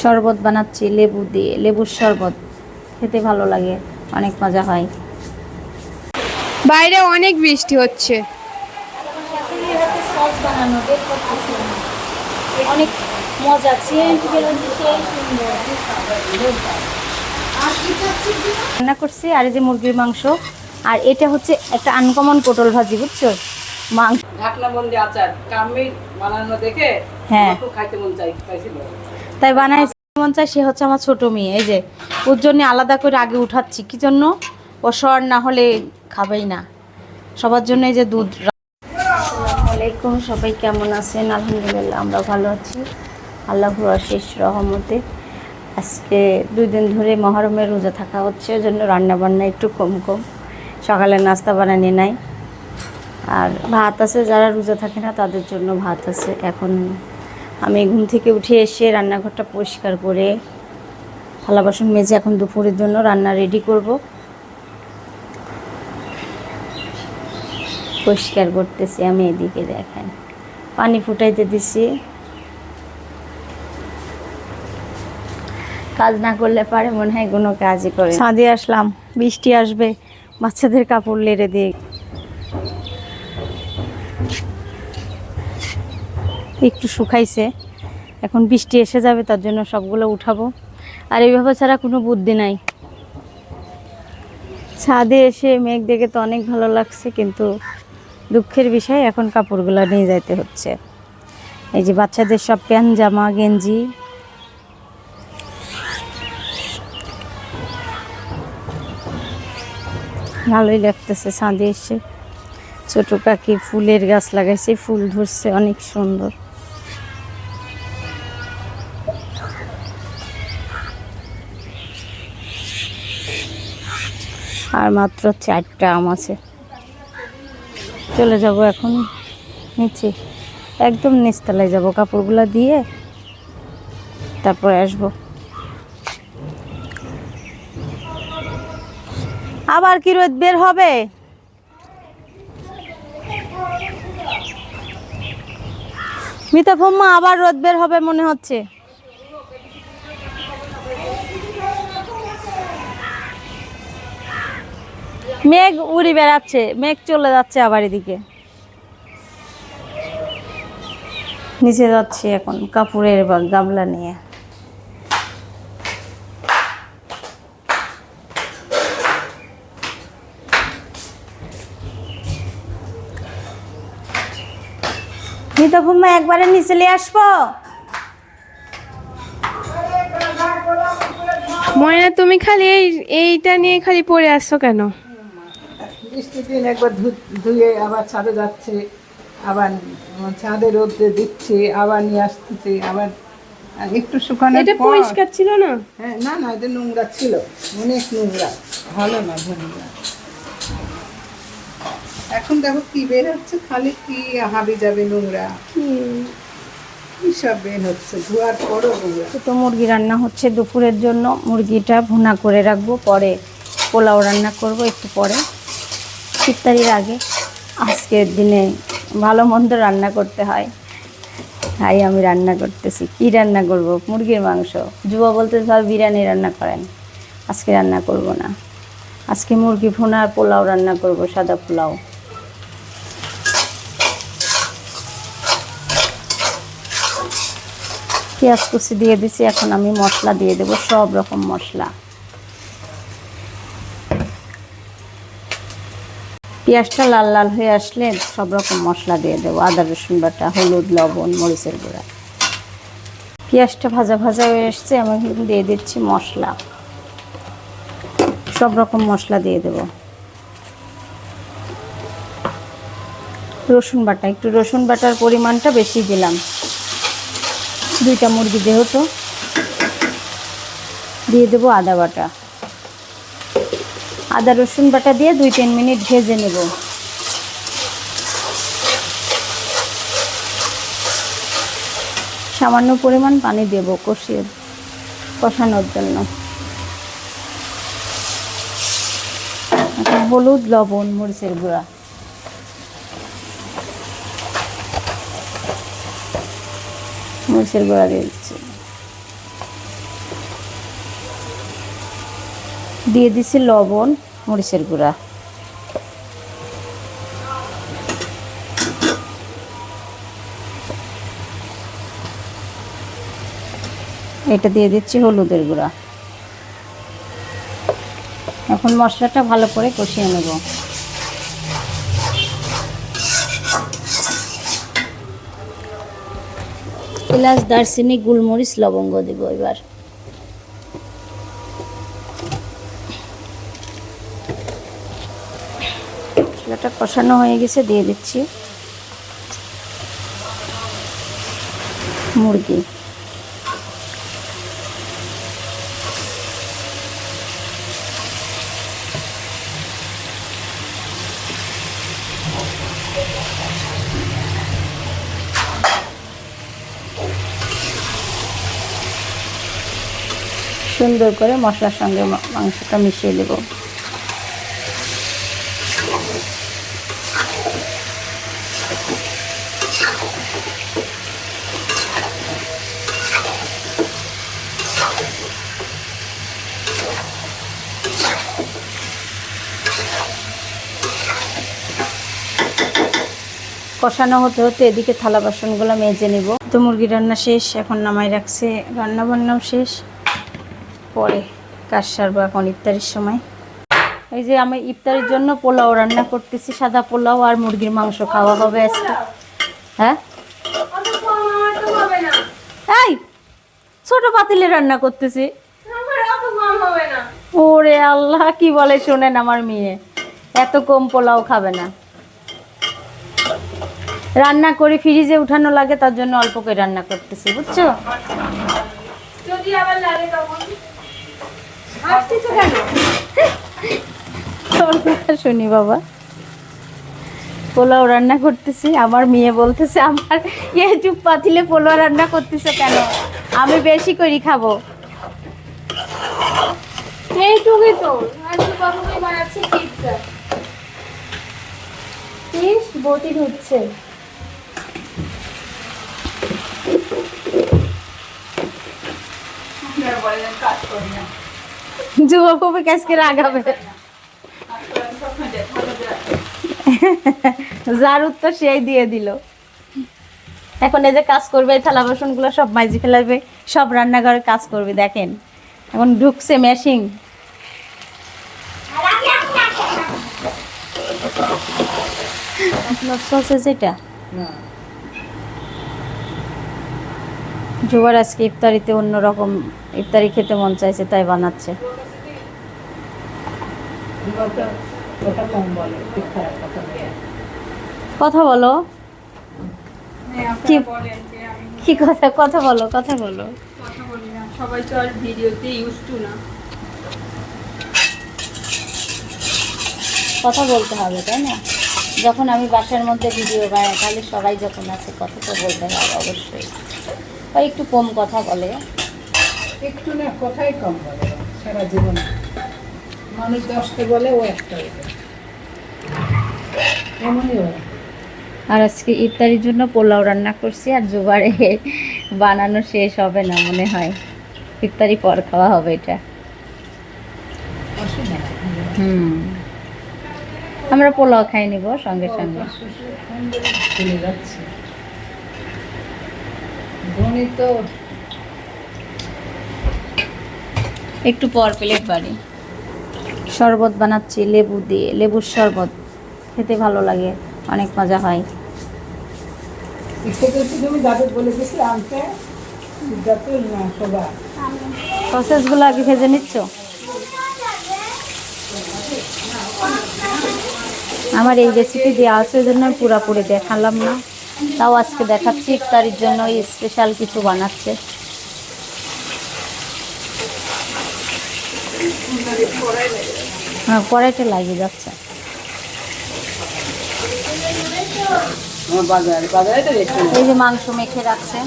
শরবত বানাচ্ছি লেবু দিয়ে লেবুর শরবত। খেতে ভালো লাগে অনেক মজা হয়। বাইরে অনেক বৃষ্টি হচ্ছে। অনেক মজা রান্না করছি আর এই যে মুরগির মাংস আর এটা হচ্ছে একটা আনকমন পটল ভাজি বুঝছ? মাংস ঢাকনা বন্দি আচার কামির বানানো দেখে হ্যাঁ। খাইতে মন চাই চাইছিল তাই বানাই মন চায় সে হচ্ছে আমার ছোট মেয়ে। এই যে, ওর জন্য আলাদা করে আগে উঠাচ্ছি। কি জন্য? ও সর না হলে খাবেই না। সবার জন্য এই যে দুধ আলাইকুম, সবাই কেমন আছেন? আলহামদুলিল্লাহ, আমরা ভালো আছি। আল্লাহর অশেষ রহমতে। আজকে দুই দিন ধরে মহরমের রোজা থাকা হচ্ছে, ওই জন্য রান্না বান্না একটু কম কম। সকালে নাস্তা বানানি নাই। আর ভাত আছে, যারা রোজা থাকে না, তাদের জন্য ভাত আছে। এখন আমি ঘুম থেকে উঠে এসে রান্নাঘরটা পরিষ্কার করে, থালা বাসন মেজে এখন দুপুরের জন্য রান্না রেডি করব। পরিষ্কার করতেছি আমি এদিকে দেখেন। পানি ফুটাইতে দিছি। কাজ না করলে পারে, মনে হয় কোনো কাজই করে ছাদে আসলাম, বৃষ্টি আসবে, বাচ্চাদের কাপড় লেড়ে দিয়ে। একটু শুকাইছে। এখন বৃষ্টি এসে যাবে, তার জন্য সবগুলো উঠাবো। আর এইভাবে ছাড়া কোনো বুদ্ধি নাই। ছাদে এসে মেঘ দেখে তো অনেক ভালো লাগছে, কিন্তু দুঃখের বিষয় এখন কাপড়গুলো নিয়ে যাইতে হচ্ছে। এই যে বাচ্চাদের সব প্যান্ট, জামা, গেঞ্জি। ভালোই লাগতেছে ছাদে এসে। ছোট কাকি ফুলের গাছ লাগাইছে, ফুল ধরছে, অনেক সুন্দর। আর মাত্র চারটা আম আছে। চলে যাব এখন নিচে। একদম নিচতলায় যাব কাপড়গুলো দিয়ে। তারপরে আসব। আবার কি রোদ বের হবে? মিতা ফম্মা আবার রোদ বের হবে মনে হচ্ছে। মেঘ উড়ি বেড়াচ্ছে, মেঘ চলে যাচ্ছে আবার এদিকে। নিচে যাচ্ছি এখন কাপড়ের বা গামলা নিয়ে। একবারে নিচে নিয়ে আসব? ময়না, তুমি খালি এই, এইটা নিয়ে খালি পড়ে আসছো কেন? বৃষ্টির দিন একবার ধুয়ে আবার ছাদে যাচ্ছে আবার ছাদে রোদে দিচ্ছে আবার নিয়ে আসতেছে আবার একটু শুকানোর এটা পরিষ্কার ছিল না? হ্যাঁ না না এটা নোংরা ছিল অনেক নোংরা ভালো না নোংরা এখন দেখো কি বের হচ্ছে খালি কি হাবি যাবে নোংরা। কি সব বের হচ্ছে ধোয়ার পরও নোংরা। তো মুরগি রান্না হচ্ছে দুপুরের জন্য মুরগিটা ভুনা করে রাখব পরে পোলাও রান্না করব একটু পরে। ইফতারির আগে। আজকের দিনে ভালো মন্দ রান্না করতে হয়। তাই আমি রান্না করতেছি। কি রান্না করব? মুরগির মাংস। যুবা বলতে সব বিরিয়ানি রান্না করেন। আজকে রান্না করব না। আজকে মুরগি ভুনা আর পোলাও রান্না করব, সাদা পোলাও। পেঁয়াজ কুচি দিয়ে দিছি, এখন আমি মশলা দিয়ে দেবো, সব রকম মশলা। পেঁয়াজটা লাল লাল হয়ে আসলে সব রকম মশলা দিয়ে দেবো। আদা, রসুন বাটা, হলুদ, লবণ, মরিচের গুঁড়া। পেঁয়াজটা ভাজা ভাজা হয়ে এসছে, আমি এখন দিয়ে দিচ্ছি মশলা। সব রকম মশলা দিয়ে দেবো। রসুন বাটা, একটু রসুন বাটার পরিমাণটা বেশি দিলাম। দুইটা মুরগি যেহেতু, দিয়ে দেবো আদা বাটা। আদা, রসুন বাটা দিয়ে দুই তিন মিনিট ভেজে নেব। সামান্য পরিমাণ পানি দেব কষিয়ে, কষানোর জন্য। হলুদ, লবণ, মরিচের গুঁড়া। মরিচের গুঁড়া দিয়ে দিচ্ছি। দিয়ে দিছি লবণ, মরিচের গুঁড়া। এটা দিয়ে দিচ্ছি হলুদের গুঁড়া। এখন মশলাটা ভালো করে কষিয়ে নেব। এলাচ, দারচিনি, গোলমরিচ, লবঙ্গ দেব এবার। মশলাটা কষানো হয়ে গেছে দিয়ে দিচ্ছি মুরগি। সুন্দর করে মশলার সঙ্গে মাংসটা মিশিয়ে দেব। কষানো হতে হতে এদিকে থালা বাসনগুলো মেজে নিব। তো মুরগি রান্না শেষ, এখন নামাই রাখছে রান্না বান্নাও শেষ। পরে কাজ সারবো এখন ইফতারির সময়। এই যে আমি ইফতারির জন্য পোলাও রান্না করতেছি, সাদা পোলাও আর মুরগির মাংস খাওয়া হবে আজকে। হ্যাঁ? এই, ছোট পাতিলে রান্না করতেছি। ওরে আল্লাহ, কি বলে শোনেন আমার মেয়ে। এত কম পোলাও খাবে না। রান্না করে ফ্রিজে উঠানো লাগে তার জন্য অল্প করে রান্না করতেছি বুঝছ? শুনি বাবা। পোলাও রান্না করতেছি আমার মেয়ে বলতেছে আমার ইউটিউব পাতিলে পোলাও রান্না করতেছে কেন? আমি বেশি করি খাব। এইটুকুই তো। পিৎজা বটি হচ্ছে যুবক কাজকে যার উত্তর সেই দিয়ে দিল। এখন এই যে কাজ করবে, থালা বাসনগুলো সব মাইজি ফেলাবে, সব রান্নাঘরে কাজ করবে, দেখেন। এখন ঢুকছে মেশিং আপনার না। জোবার আজকে ইফতারিতে অন্যরকম ইফতারি খেতে মন চাইছে, তাই বানাচ্ছে। কথা বলো। কি কথা? কথা বলো কথা বলো। কথা বলতে হবে, তাই না? যখন আমি বাসার মধ্যে ভিডিও বানাই, তাহলে সবাই যখন আছে কথা তো বলতে হবে, অবশ্যই। বা একটু কম কথা বলে। একটু না কথাই কম বলে সারা জীবন। মানুষ দশটা বলে ও একটা এমনই হয় আর আজকে ইফতারির জন্য পোলাও রান্না করছি আর জোবারে বানানো শেষ হবে না মনে হয়। ইফতারি পর খাওয়া হবে এটা। হুম। আমরা পোলাও খাই নিব সঙ্গে সঙ্গে। একটু পর প্লেট বাড়ি। শরবত বানাচ্ছি লেবু দিয়ে লেবুর শরবত। খেতে ভালো লাগে অনেক মজা হয়। সসেসগুলো আগে ভেজে নিচ্ছ? আমার এই রেসিপি দেওয়া আছে ওই জন্য পুরাপুরি দেখালাম না। তাও আজকে দেখাচ্ছি, ইফতারির জন্য স্পেশাল কিছু বানাচ্ছে। হ্যাঁ কড়াইটা লাগিয়ে যাচ্ছে। রেখে এই যে মাংস মেখে রাখছে।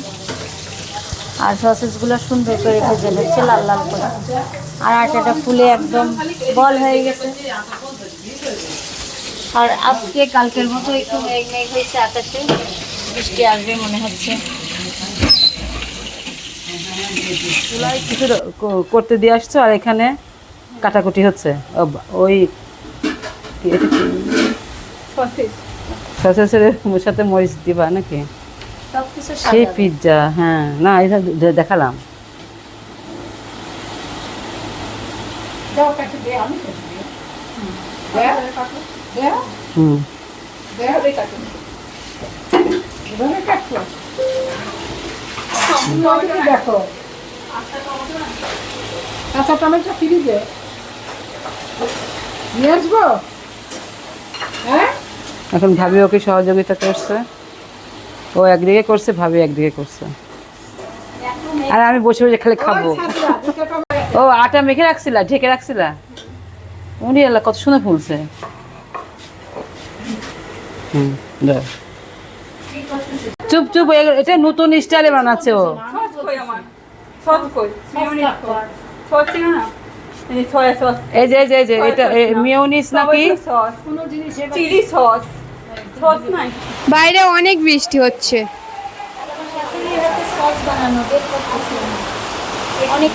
আর সসেসগুলো সুন্দর করে ভেজে নিচ্ছে, লাল লাল করে। আর আটাটা ফুলে একদম বল হয়ে গেছে। আর আজকে কালকের মতো একটু মেঘ মেঘ হয়েছে আকাশে। বৃষ্টি আসবে মনে হচ্ছে। কিছু করতে দিয়ে আসছো আর এখানে কাটাকুটি হচ্ছে। ও ওই সসেসের সাথে মরিচ দিবা নাকি? সব সেই পিৎজা হ্যাঁ। না এটা দেখালাম। দাও কাছে দে আমি কেটে দিই দেও দেও হুম দেখো কাঁচা টমেটো নিয়ে আসব হ্যাঁ এখন ভাবি ওকে সহযোগিতা করছে। ও একদিকে করছে ভাবি একদিকে করছে। আর আমি বসে বসে খালি খাব। ও আটা মেখে রাখছিলা ঢেকে রাখছিলা? উনি আল্লাহ কত সুন্দর ফুলছে। চুপ চুপ এটা নতুন স্টাইলে বানাচ্ছে ও। এই যে যে যে এটা মিওনিস নাকি? চিলি সস সস বাইরে অনেক বৃষ্টি হচ্ছে। অনেক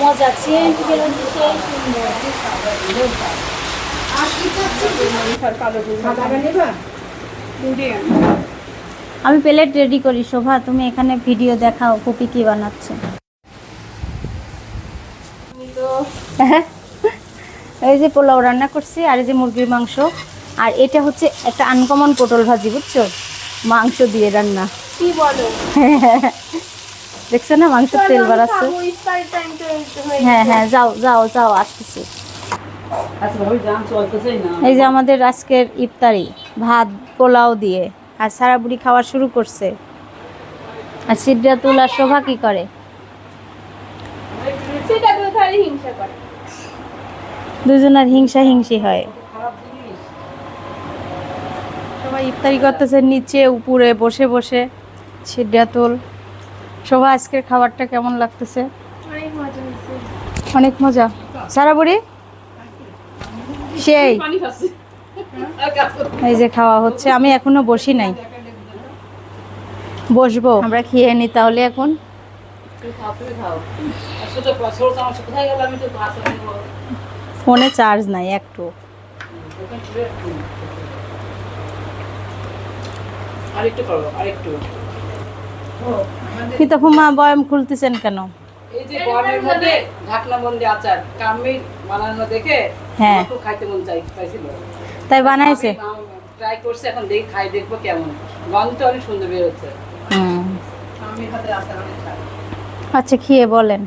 মজা সুন্দর আমি প্লেট রেডি করি শোভা তুমি এখানে ভিডিও দেখাও কপি কি বানাচ্ছে। এই যে পোলাও রান্না করছি আর এই যে মুরগির মাংস। আর এটা হচ্ছে একটা আনকমন পটল ভাজি বুঝছ? মাংস দিয়ে রান্না। কি বলো? দেখছ না মাংস তেল বাড়াচ্ছে? হ্যাঁ হ্যাঁ যাও যাও যাও আসতেছি। আচ্ছা এই যে আমাদের আজকের ইফতারি। ভাত পোলাও দিয়ে। আর সারা বুড়ি খাওয়া শুরু করছে। আর সিদ্ধাতুল আর শোভা কি করে? দুজনের হিংসা হিংসি হয়। সবাই ইফতারি করতেছে নিচে উপরে বসে বসে। সিদ্ধাতুল শোভা আজকের খাবারটা কেমন লাগতেছে? অনেক মজা হয়েছে। অনেক মজা। সারা বুড়ি সেই। এই যে খাওয়া হচ্ছে আমি এখনও বসি নাই। বসবো। আমরা খেয়ে নি তাহলে এখন। ফোনে চার্জ নাই একটু। কিন্তু হুমা বয়াম খুলতেছেন কেন? এই যে মধ্যে ঢাকনা বন্দি আচার কামি বানানো দেখে হ্যাঁ। খুব খাইতে মন চাই চাইছিল তাই বানাইছে? ট্রাই করছে এখন দেখি খাই দেখব কেমন। গন্ধটা অনেক সুন্দর বের হচ্ছে আচ্ছা খেয়ে বলেন।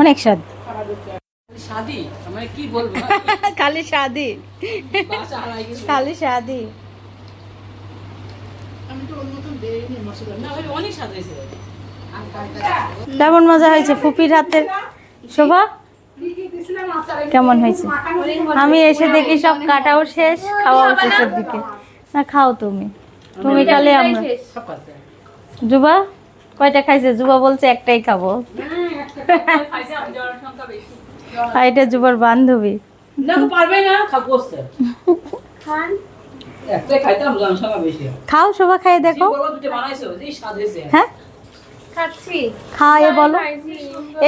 অনেক স্বাদ। স্বাদই মানে কি বলব? খালি গেছে। খালি হয়েছে। কেমন মজা হয়েছে ফুপির হাতের? শোভা? কেমন হয়েছে? আমি এসে দেখি সব কাটাও শেষ খাওয়াও শেষের দিকে না খাও তুমি। তুমি খালি আমরা জুবা কয়টা খাইছে? জুবা বলছে একটাই খাব। আর এটা জুবার বান্ধবী। না পারবে না খান। খাও শোভা খাই দেখো। বলো দুটো বানাইছো যে স্বাদ হয়েছে। হ্যাঁ? খাচ্ছি। খাওয়াই বলো।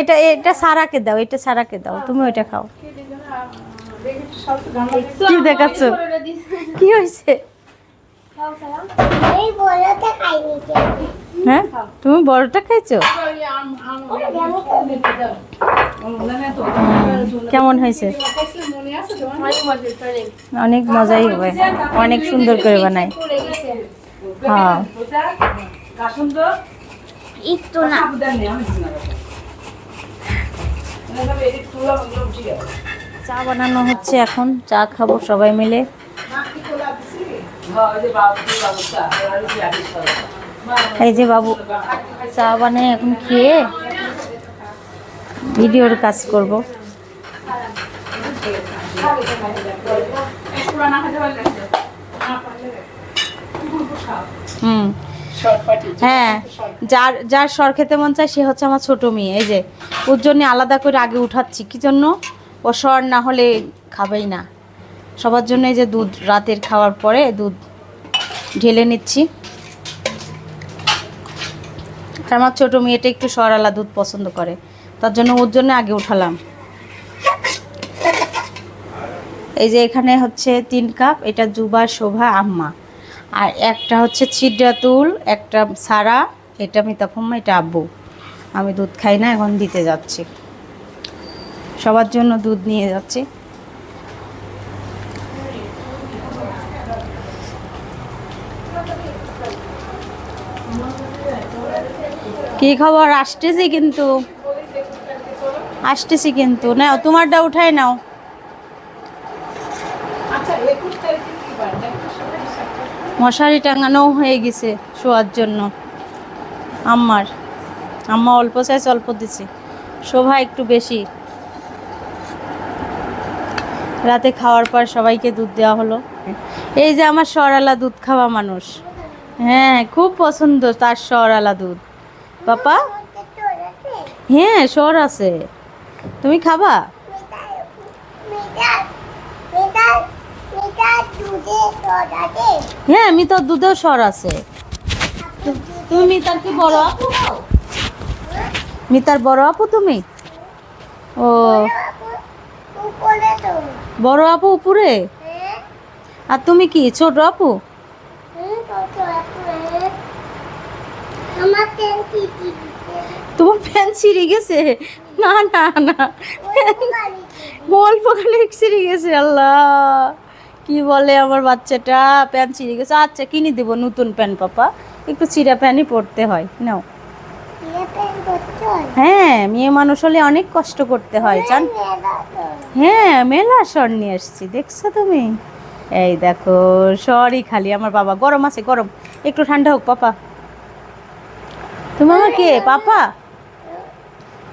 এটা এটা সারাকে দাও এটা সারাকে দাও তুমি ওইটা খাও। কি দেখাচ্ছ? কি হয়েছে? খাও, খাও। হ্যাঁ? তুমি বড়টা খাইছো? কেমন হয়েছে? অনেক মজাই হবে। অনেক সুন্দর করে বানায়। হ্যাঁ। একটু না। চা বানানো হচ্ছে এখন। চা খাব সবাই মিলে হ্যাঁ ওই যে বাবু বাবু চা আর কি আদিস করে এই যে বাবু, চা বানিয়ে এখন খেয়ে ভিডিওর কাজ করব। হুম। হ্যাঁ যার যার সর খেতে মন চায়, সে হচ্ছে আমার ছোট মেয়ে। এই যে, ওর জন্য আলাদা করে আগে উঠাচ্ছি। কি জন্য? ও সর না হলে খাবেই না। সবার জন্য এই যে দুধ রাতের খাওয়ার পরে দুধ ঢেলে নিচ্ছি। আমার ছোট মেয়েটা একটু সরালা দুধ পছন্দ করে, তার জন্য ওর জন্য আগে উঠালাম। এই যে এখানে হচ্ছে তিন কাপ, এটা জুবা, শোভা, আম্মা। আর একটা হচ্ছে ছিদ্রাতুল, একটা সারা, এটা মিতাফম্মা এটা আব্বু। আমি দুধ খাই না, এখন দিতে যাচ্ছি। সবার জন্য দুধ নিয়ে যাচ্ছি। কি খবর? আসতেছি কিন্তু। আসতেছি কিন্তু। নাও তোমারটা উঠাই নাও। আচ্ছা। মশারি টাঙানো হয়ে গেছে শোয়ার জন্য। আম্মার। আম্মা অল্প চাইছে অল্প দিছে। শোভা একটু বেশি। রাতে খাওয়ার পর সবাইকে দুধ দেওয়া হলো। এই যে আমার সরালা দুধ খাওয়া মানুষ। হ্যাঁ খুব পছন্দ তার সরালা দুধ। পাপা? হ্যাঁ সর আছে। তুমি খাবা? হ্যাঁ মিতার দুধেও সর আছে। তুমি মিতার কি বড়? আপু মিতার বড় আপু তুমি? ও। বড় আপু উপরে? আর তুমি কি, ছোট আপু? তোমার প্যান্ট ছিঁড়ে গেছে? না না না। অল্প খালি ছিঁড়ে গেছে আল্লাহ। কি বলে আমার বাচ্চাটা? প্যান্ট ছিঁড়ে গেছে। আচ্ছা কিনে দেবো নতুন প্যান্ট পাপা। একটু চিরা প্যান্টই পরতে হয়। নাও। হ্যাঁ? মেয়ে মানুষ হলে অনেক কষ্ট করতে হয় জান হ্যাঁ মেলা সর নিয়ে এসছি দেখছ তুমি? এই দেখো সরই খালি। আমার বাবা গরম আছে গরম। একটু ঠান্ডা হোক পাপা। তুমি আমার কে? পাপা?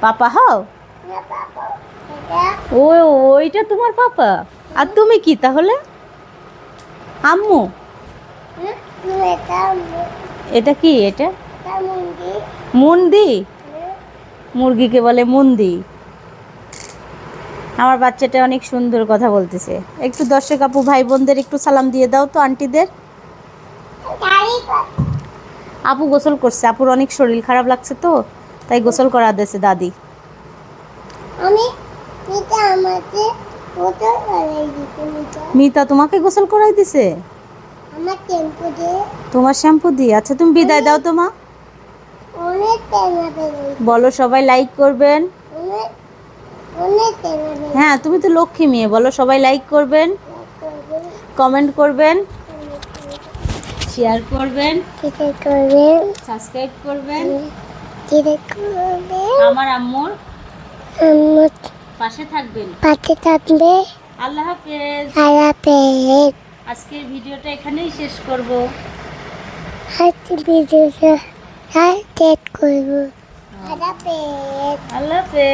পাপা হও? ও, ওইটা তোমার পাপা। আর তুমি কি তাহলে? আম্মু। এটা কি এটা? মুন্দি মুরগিকে বলে মুন্দি আমার বাচ্চাটা অনেক সুন্দর কথা বলতেছে। একটু দর্শক আপু, ভাই বোনদের একটু সালাম দিয়ে দাও তো, আন্টিদের। আপু গোসল করছে। আপুর অনেক শরীর খারাপ লাগছে তো তাই গোসল করা দিয়েছে দাদি। আমি এটা আমাকে ফটো করাই দিতে মিতা। তোমাকে গোসল করাই দিছে? আমার টেম্পো দিয়ে। তোমার শ্যাম্পু দিয়ে? আচ্ছা তুমি বিদায় দাও তো মা। অনেক বলো সবাই লাইক করবেন। হ্যাঁ তুমি তো লক্ষ্মী মেয়ে বলো সবাই লাইক করবেন। কমেন্ট করবেন। শেয়ার করবেন কিরে করবেন। সাবস্ক্রাইব করবেন। কিরে করবেন। আমার আম্মুর পাশে থাকবেন। পাশে থাকবে। আল্লাহ হাফেজ। সারা পেট আজকের ভিডিওটা এখানেই শেষ করব। হাতে ভিডিওটা হাতে করব। সারা পেট আল্লাহ হাফেজ।